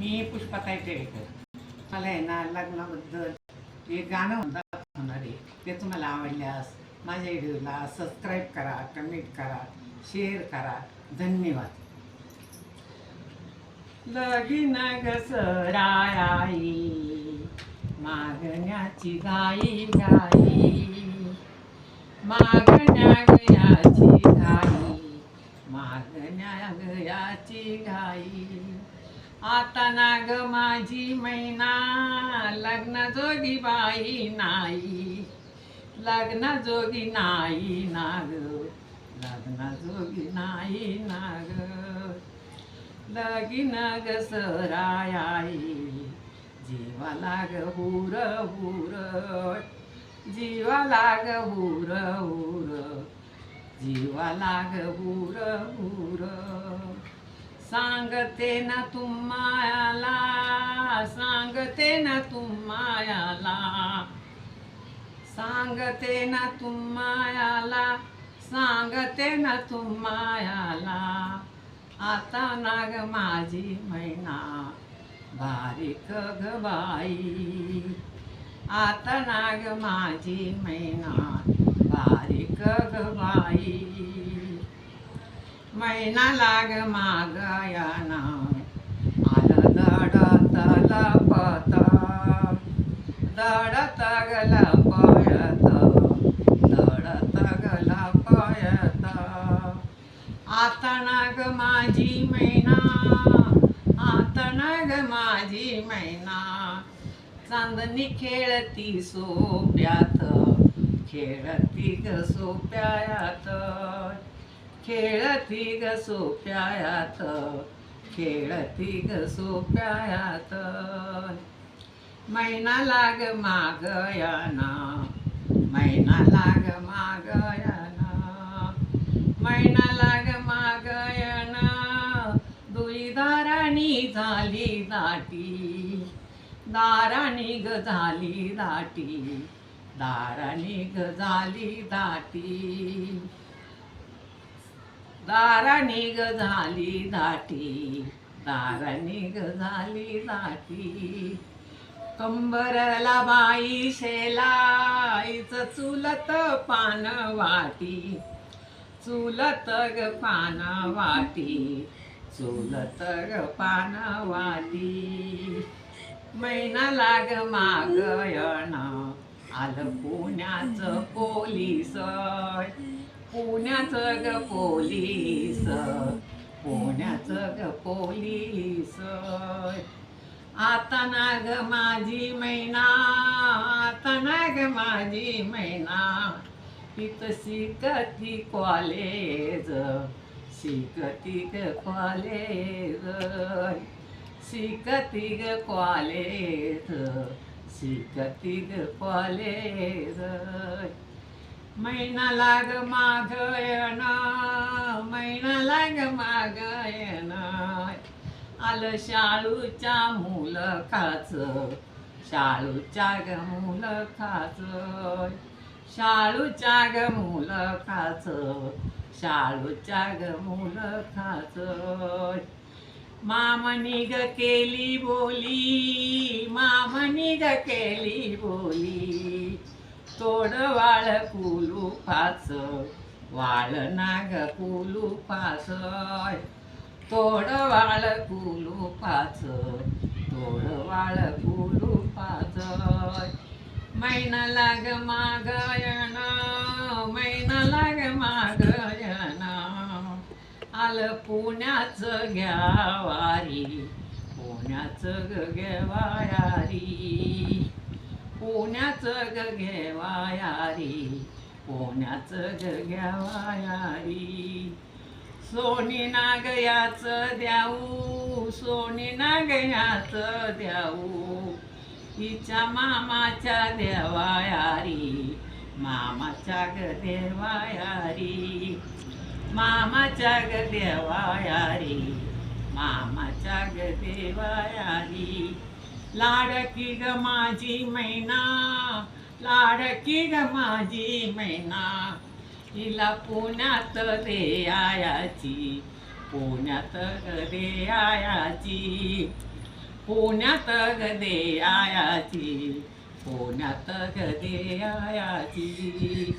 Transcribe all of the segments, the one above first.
मी पुष्पाताई टेळेकर मला आहे ना लग्नाबद्दल एक गाणं म्हणतात होणार आहे ते तुम्हाला आवडल्यास माझ्या व्हिडिओला सबस्क्राईब करा कमेंट करा शेअर करा. धन्यवाद. लगीन घसराई मागण्याची गाई गाई मागण्या गयाची घाई मागण्या गयाची घाई आता नाग माझी मैना लग्न जोगी बाई नाही. लग्न जोगी नाही नाग लग्न जोगी नाही नाग. लगीन सरायाई जीवा लाग हुर हुर जीवा लाग हुर हुर जीवा लाग हुर हुर. सांगते ना तुम्हाला सांगते ना तुम्हाला. सांगते ना तुम्हाला सांगते ना तुम्हाला. आता नाग माझी मैना बारीक ग बाई. आता नाग माझी मैना बारीक ग बाई. मैना लाग मागयाना आलं दडत लपत दडत गला पयत दडत गला पयत आता नाग माझी मैना आता नाग माझी मैना चांदणी खेळती सोप्यात खेळती ग सोप्यात. खेळती ग सोप्यायात खेळती ग सोप्यायात. मैना लाग मागयाना मैना लाग मागयाना मैना लाग मागयाना दुई दाराणी झाली दाटी दाराणी ग झाली दाटी दाराणी ग झाली दाटी. दाराणी ग झाली दाटी दाराणी निग झाली दाटी. कंबरला बाई शेलाईच चुलत पान वाटी चुलत ग पान वाटी चुलत ग पान वाटी. मैना लाग मागयना आलं पुण्याचं पोलीस पुण्याचं ग पोलीस. पुण्याचं ग पोलीस. आता नाग माझी मैना आता नाग माझी मैना. तिथं शिकती कॉलेज शिकती ग कॉलेज शिकती ग कॉलेज शिकती ग कॉलेज मैना लाग मागयन मैना लाग मागयन आलं शाळूच्या मुलखाच शाळूच्या ग मुलखाच शाळूच्या ग मुलखाच शाळूच्या ग मुलखाच मामनी ग केली बोली मामनी ग केली बोली. तोड वाळ कुलू पाच वाळ नाग कुलू पाच तोड वाळ कुलू पाच तोड वाळ कुलू पाच मैना लाग मागयन मैना लाग मागयन आलं पुण्याचं घ्यावारी पुण्याचं ग घेवायारी पुण्याचं ग घेवायारी? पुण्याचं ग घेवायारी? सोनी नागयाच द्याऊ सोनी नागयाच द्याऊ हिच्या मामाच्या देवायारी मामाच्या ग देवायारी. मामाच्या ग देवायारी मामाच्या ग देवायारी. लाडकी ग माझी मैना लाडकी ग माझी मैना. हिला पुण्यात रे आयाची पुण्यात ग दे आयाची पुण्यात गे आयाची पुण्यात गे आयाची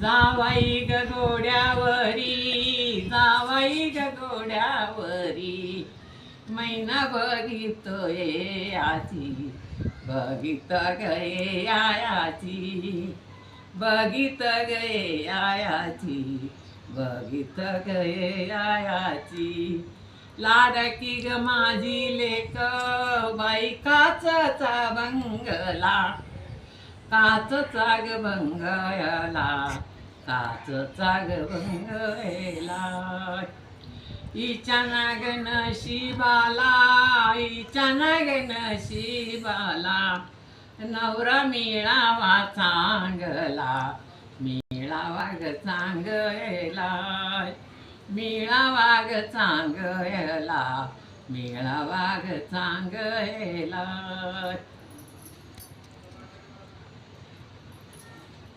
जावाई ग मैना बघितोय आजी बघित गे आयाची बघित गे आयाची बघित गे आयाची लाडकी ग माझी लेक बाई काचचा बंगला काचचा ग बंगला काचचा ग बंगला नागन शिबाला इच्या नागन शिबाला. नवरा मिळावा चांगला मिळावा ग चांगला. मिळावा ग चांगला मिळावा ग चांगला.